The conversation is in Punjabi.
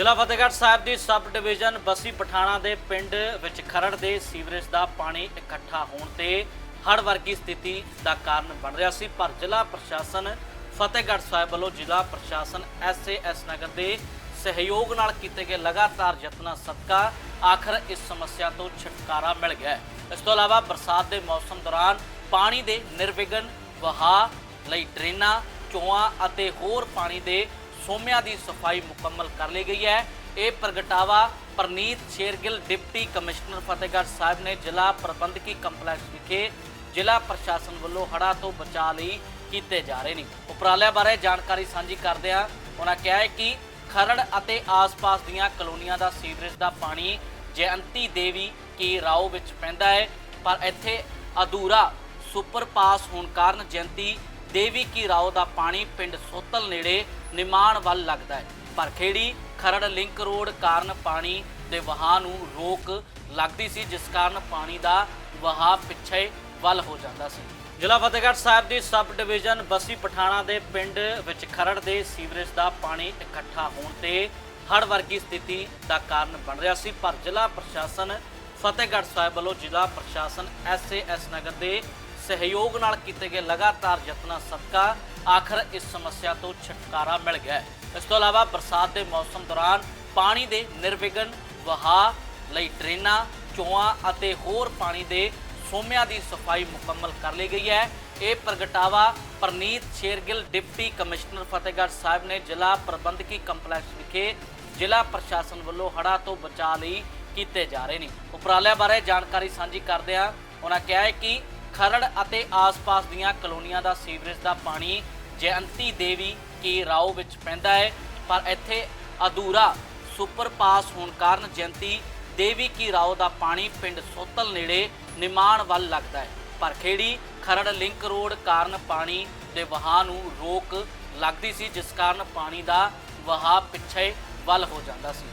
ਜ਼ਿਲ੍ਹਾ ਫਤਿਹਗੜ੍ਹ ਸਾਹਿਬ ਦੀ ਸਬ ਡਿਵੀਜ਼ਨ ਬਸੀ ਪਠਾਣਾ ਦੇ ਪਿੰਡ ਵਿੱਚ ਖਰੜ ਦੇ ਸੀਵਰੇਜ ਦਾ ਪਾਣੀ ਇਕੱਠਾ ਹੋਣ ਤੇ ਹੜ੍ਹ ਵਰਗੀ ਸਥਿਤੀ ਦਾ ਕਾਰਨ ਬਣ ਰਿਹਾ ਸੀ, ਪਰ ਜ਼ਿਲ੍ਹਾ ਪ੍ਰਸ਼ਾਸਨ ਫਤਿਹਗੜ੍ਹ ਸਾਹਿਬ ਵੱਲੋਂ ਜ਼ਿਲ੍ਹਾ ਪ੍ਰਸ਼ਾਸਨ ਐਸਏਐਸ ਨਗਰ ਦੇ ਸਹਿਯੋਗ ਨਾਲ ਕੀਤੇ ਗਏ ਲਗਾਤਾਰ ਯਤਨਾਂ ਸਦਕਾ ਆਖਰ ਇਸ ਸਮੱਸਿਆ ਤੋਂ ਛੁਟਕਾਰਾ ਮਿਲ ਗਿਆ ਹੈ। ਇਸ ਤੋਂ ਇਲਾਵਾ ਬਰਸਾਤ ਦੇ ਮੌਸਮ ਦੌਰਾਨ ਪਾਣੀ ਦੇ ਨਿਰਵਿਘਨ ਵਹਾਅ ਲਈ ਡਰੇਨਾਂ, ਚੋਆਂ ਅਤੇ ਹੋਰ ਪਾਣੀ ਦੇ ਸੋਮਿਆਂ ਦੀ ਸਫ਼ਾਈ ਮੁਕੰਮਲ ਕਰ ਲਈ ਗਈ ਹੈ। ਇਹ ਪ੍ਰਗਟਾਵਾ ਪ੍ਰਨੀਤ ਸ਼ੇਰਗਿੱਲ ਡਿਪਟੀ ਕਮਿਸ਼ਨਰ ਫਤਿਹਗੜ੍ਹ ਸਾਹਿਬ ਨੇ ਜ਼ਿਲ੍ਹਾ ਪ੍ਰਬੰਧਕੀ ਕੰਪਲੈਕਸ ਵਿਖੇ ਜ਼ਿਲ੍ਹਾ ਪ੍ਰਸ਼ਾਸਨ ਵੱਲੋਂ ਹੜ੍ਹਾਂ ਤੋਂ ਬਚਾਅ ਲਈ ਕੀਤੇ ਜਾ ਰਹੇ ਨੇ। ਉਪਰਾਲਿਆਂ ਬਾਰੇ ਜਾਣਕਾਰੀ ਸਾਂਝੀ ਕਰਦਿਆਂ ਉਹਨਾਂ ਕਿਹਾ ਹੈ ਕਿ ਖਰੜ ਅਤੇ ਆਸ-ਪਾਸ ਦੀਆਂ ਕਲੋਨੀਆਂ ਦਾ ਸੀਵਰੇਜ ਦਾ ਪਾਣੀ ਜਯੰਤੀ ਦੇਵੀ ਕੀ ਰਾਓ ਵਿੱਚ ਪੈਂਦਾ ਹੈ। ਪਰ ਇੱਥੇ ਅਧੂਰਾ ਸੁਪਰ ਪਾਸ ਹੋਣ ਕਾਰਨ ਜਯੰਤੀ ਦੇਵੀ ਕੀ ਰਾਓ ਦਾ ਪਾਣੀ ਪਿੰਡ ਸੋਤਲ ਨੇੜੇ ਨਿਮਾਣ ਵੱਲ ਲੱਗਦਾ ਹੈ। ਪਰ ਖੇੜੀ ਖਰੜ ਲਿੰਕ ਰੋਡ ਕਾਰਨ ਪਾਣੀ ਦੇ ਵਹਾਅ ਨੂੰ ਰੋਕ ਲੱਗਦੀ ਸੀ, ਜਿਸ ਕਾਰਨ ਪਾਣੀ ਦਾ ਵਹਾਅ ਪਿੱਛੇ ਵੱਲ ਹੋ ਜਾਂਦਾ ਸੀ। ਜ਼ਿਲ੍ਹਾ ਫਤਿਹਗੜ੍ਹ ਸਾਹਿਬ ਦੀ ਸਬ ਡਿਵੀਜ਼ਨ ਬਸੀ ਪਠਾਣਾ ਦੇ ਪਿੰਡ ਵਿੱਚ ਖਰੜ ਦੇ ਸੀਵਰੇਜ ਦਾ ਪਾਣੀ ਇਕੱਠਾ ਹੋਣ ਤੇ ਹੜ੍ਹ ਵਰਗੀ ਸਥਿਤੀ ਦਾ ਕਾਰਨ ਬਣ ਰਿਹਾ ਸੀ। ਪਰ ਜ਼ਿਲ੍ਹਾ ਪ੍ਰਸ਼ਾਸਨ ਫਤਿਹਗੜ੍ਹ ਸਾਹਿਬ ਵੱਲੋਂ ਜ਼ਿਲ੍ਹਾ ਪ੍ਰਸ਼ਾਸਨ ਐਸਏਐਸ ਨਗਰ ਦੇ ਸਹਿਯੋਗ ਨਾਲ ਕੀਤੇ ਗਏ ਲਗਾਤਾਰ ਯਤਨਾਂ ਸਦਕਾ ਆਖਰ ਇਸ ਸਮੱਸਿਆ ਤੋਂ ਛੁਟਕਾਰਾ ਮਿਲ ਗਿਆ ਹੈ। ਇਸ ਤੋਂ ਇਲਾਵਾ ਬਰਸਾਤ ਦੇ ਮੌਸਮ ਦੌਰਾਨ ਪਾਣੀ ਦੇ ਨਿਰਵਿਘਨ ਵਹਾਅ ਲਈ ਡਰੇਨਾਂ, ਚੋਆਂ ਅਤੇ ਹੋਰ ਪਾਣੀ ਦੇ ਸੋਮਿਆਂ ਦੀ ਸਫ਼ਾਈ ਮੁਕੰਮਲ ਕਰ ਲਈ ਗਈ ਹੈ। ਇਹ ਪ੍ਰਗਟਾਵਾ ਪ੍ਰਨੀਤ ਸ਼ੇਰਗਿੱਲ ਡਿਪਟੀ ਕਮਿਸ਼ਨਰ ਫਤਿਹਗੜ੍ਹ ਸਾਹਿਬ ਨੇ ਜ਼ਿਲ੍ਹਾ ਪ੍ਰਬੰਧਕੀ ਕੰਪਲੈਕਸ ਵਿਖੇ ਜ਼ਿਲ੍ਹਾ ਪ੍ਰਸ਼ਾਸਨ ਵੱਲੋਂ ਹੜ੍ਹਾਂ ਤੋਂ ਬਚਾਅ ਲਈ ਕੀਤੇ ਜਾ ਰਹੇ ਨੇ। ਉਪਰਾਲਿਆਂ ਬਾਰੇ ਜਾਣਕਾਰੀ ਸਾਂਝੀ ਕਰਦਿਆਂ ਉਹਨਾਂ ਕਿਹਾ ਹੈ ਕਿ ਖਰੜ ਅਤੇ ਆਸ-ਪਾਸ ਦੀਆਂ ਕਲੋਨੀਆਂ ਦਾ ਸੀਵਰੇਜ ਦਾ ਪਾਣੀ ਜਯੰਤੀ ਦੇਵੀ ਕੀ ਰਾਓ ਵਿੱਚ ਪੈਂਦਾ ਹੈ। ਪਰ ਇੱਥੇ ਅਧੂਰਾ ਸੁਪਰ ਪਾਸ ਹੋਣ ਕਾਰਨ ਜਯੰਤੀ ਦੇਵੀ ਕੀ ਰਾਓ ਦਾ ਪਾਣੀ ਪਿੰਡ ਸੋਤਲ ਨੇੜੇ ਨਿਮਾਣ ਵੱਲ ਲੱਗਦਾ ਹੈ। ਪਰ ਖੇੜੀ ਖਰੜ ਲਿੰਕ ਰੋਡ ਕਾਰਨ ਪਾਣੀ ਦੇ ਵਹਾਅ ਨੂੰ ਰੋਕ ਲੱਗਦੀ ਸੀ, ਜਿਸ ਕਾਰਨ ਪਾਣੀ ਦਾ ਵਹਾਅ ਪਿੱਛੇ ਵੱਲ ਹੋ ਜਾਂਦਾ ਸੀ।